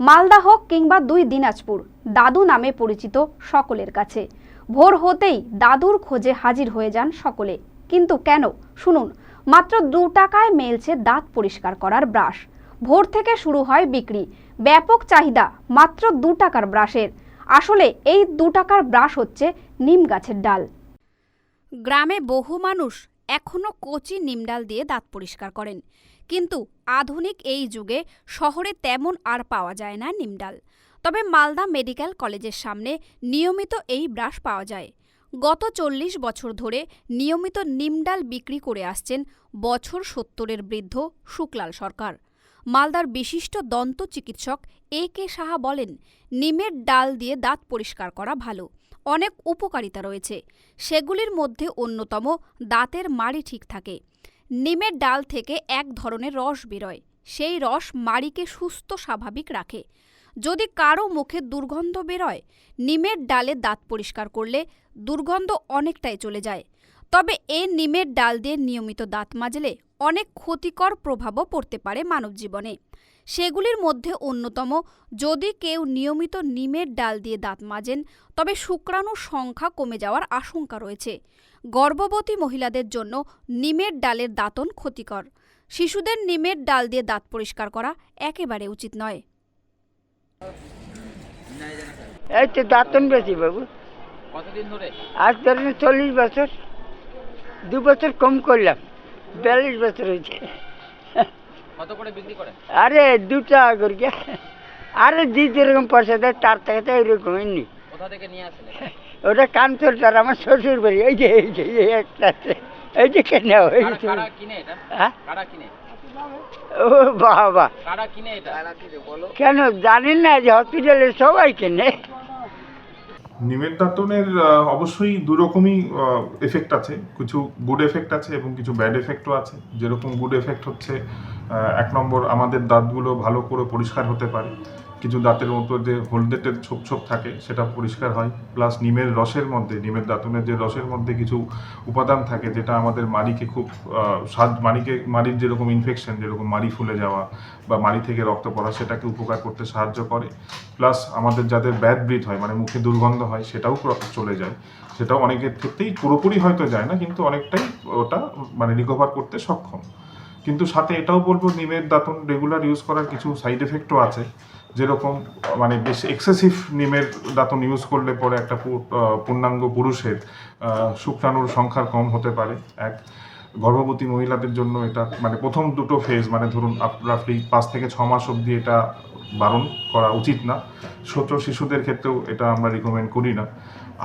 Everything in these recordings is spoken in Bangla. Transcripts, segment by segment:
মালদা হোক কিংবা দুই দিনাজপুর, দাদু নামে পরিচিত সকলের কাছে। ভোর হতেই দাদুর খোঁজে হাজির হয়ে যান সকলে। কিন্তু কেন? শুনুন, মাত্র দু টাকায় মেলছে দাঁত পরিষ্কার করার ব্রাশ। ভোর থেকে শুরু হয় বিক্রি। ব্যাপক চাহিদা মাত্র দু টাকার ব্রাশের। আসলে এই দু টাকার ব্রাশ হচ্ছে নিম গাছের ডাল। গ্রামে বহু মানুষ এখনও কচি নিম ডাল দিয়ে দাঁত পরিষ্কার করেন। কিন্তু আধুনিক এই যুগে শহরে তেমন আর পাওয়া যায় না নিমডাল। তবে মালদা মেডিকেল কলেজের সামনে নিয়মিত এই ব্রাশ পাওয়া যায়। গত চল্লিশ বছর ধরে নিয়মিত নিমডাল বিক্রি করে আসছেন বছর সত্তরের বৃদ্ধ শুক্লাল সরকার। মালদার বিশিষ্ট দন্ত চিকিৎসক এ কে সাহা বলেন, নিমের ডাল দিয়ে দাঁত পরিষ্কার করা ভালো, অনেক উপকারিতা রয়েছে। সেগুলির মধ্যে অন্যতম, দাঁতের মাড়ি ঠিক থাকে। নিমের ডাল থেকে এক ধরনের রস বেরোয়। সেই রস মাড়িকে সুস্থ, স্বাভাবিক রাখে। যদি কারও মুখে দুর্গন্ধ বেরোয়, নিমের ডালে দাঁত পরিষ্কার করলে দুর্গন্ধ অনেকটাই চলে যায়। তবে এই নিমের ডাল দিয়ে নিয়মিত দাঁত মাজলে অনেক ক্ষতিকর প্রভাবও পড়তে পারে মানব জীবনে সেগুলির মধ্যে অন্যতম যদি কেউ নিয়মিত নিমের ডাল দিয়ে দাঁত মাজেন তবে শুক্রাণুর সংখ্যা কমে যাওয়ার আশঙ্কা রয়েছে। গর্ভবতী মহিলাদের জন্য নিমের ডালের দাঁতন ক্ষতিকর। শিশুদের নিমের ডাল দিয়ে দাঁত পরিষ্কার করা একেবারে উচিত নয়। এই তো দাঁতন বেশি বাবু। কতদিন ধরে? আজ ধরেন চল্লিশ বছর। দু বছর কম করলাম বিয়াল্লিশ বছর হয়েছে। কত করে বিক্রি আরে দু টাকা করে কে? আরে যে যেরকম পয়সা দেয় তার থেকে তো এরকমই নি কোথা থেকে নিয়ে আসেন ওটা কানচলটার আমার শ্বশুর বাড়ি। এই যে এই যে এই একটা এই যে কেন এটা? হ্যাঁ? ও বাবা। কারা কিনে এটা? বলো। কেন জানেন না যে হসপিটালে সবাই কেনে? নিমের দাঁতনের অবশ্যই দুরকমই এফেক্ট আছে। কিছু গুড এফেক্ট আছে এবং কিছু ব্যাড এফেক্টও আছে। যেরকম গুড এফেক্ট হচ্ছে এক নম্বর আমাদের দাঁতগুলো ভালো করে পরিষ্কার হতে পারে। কিছু দাঁতের মতো যে হলদেটের ছোপ ছোপ থাকে, সেটা পরিষ্কার হয়। প্লাস নিমের রসের মধ্যে, নিমের দাঁতনের যে রসের মধ্যে কিছু উপাদান থাকে, যেটা আমাদের মাড়িকে খুব স্বাদ, মাড়িকে, মাড়ির যেরকম ইনফেকশন যেরকম মাড়ি ফুলে যাওয়া বা মাড়ি থেকে রক্ত পড়া, সেটাকে উপকার করতে সাহায্য করে। প্লাস আমাদের যাদের ব্যাড ব্রিথ হয় মানে মুখে দুর্গন্ধ হয়, সেটাও চলে যায়। সেটাও অনেকের ক্ষেত্রেই পুরোপুরি হয়তো যায় না, কিন্তু অনেকটাই ওটা মানে রিকভার করতে সক্ষম। কিন্তু সাথে এটাও বলব, নিমের দাঁতন রেগুলার ইউজ করার কিছু সাইড এফেক্টও আছে। যেরকম মানে বেশ এক্সেসিভ নিমের দাঁতন ইউজ করলে পরে একটা পূর্ণাঙ্গ পুরুষের শুক্রাণুর সংখ্যা কম হতে পারে, এক। গর্ভবতী মহিলাদের জন্য এটা মানে প্রথম দুটো ফেজ মানে ধরুন রাফলি পাঁচ থেকে ছ মাস অবধি এটা বারণ করা উচিত না। ছোট শিশুদের ক্ষেত্রেও এটা আমরা রিকমেন্ড করি না।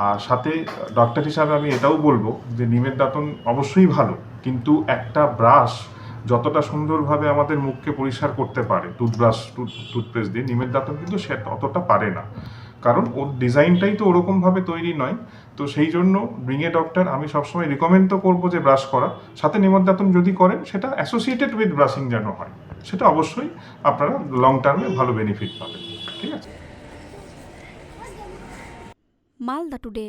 আর সাথে ডক্টর হিসাবে আমি এটাও বলব যে, নিমের দাঁতন অবশ্যই ভালো, কিন্তু একটা ব্রাশ যতটা সুন্দরভাবে আমাদের মুখকে পরিষ্কার করতে পারে টুথব্রাশ টুথপেস্ট দিয়ে, নিমের দাঁতন কিন্তু সে ততটা পারে না। কারণ ওর ডিজাইনটাই তো ওরকমভাবে তৈরি নয়। তো সেই জন্য ব্রিং এ ডক্টর আমি সবসময় রিকমেন্ড তো করব যে ব্রাশ করা। সাথে নিমের দাঁতন যদি করেন, সেটা অ্যাসোসিয়েটেড উইথ ব্রাশিং যেন হয়, সেটা অবশ্যই আপনারা লং টার্মে ভালো বেনিফিট পাবেন। ঠিক আছে? মালদা টুডে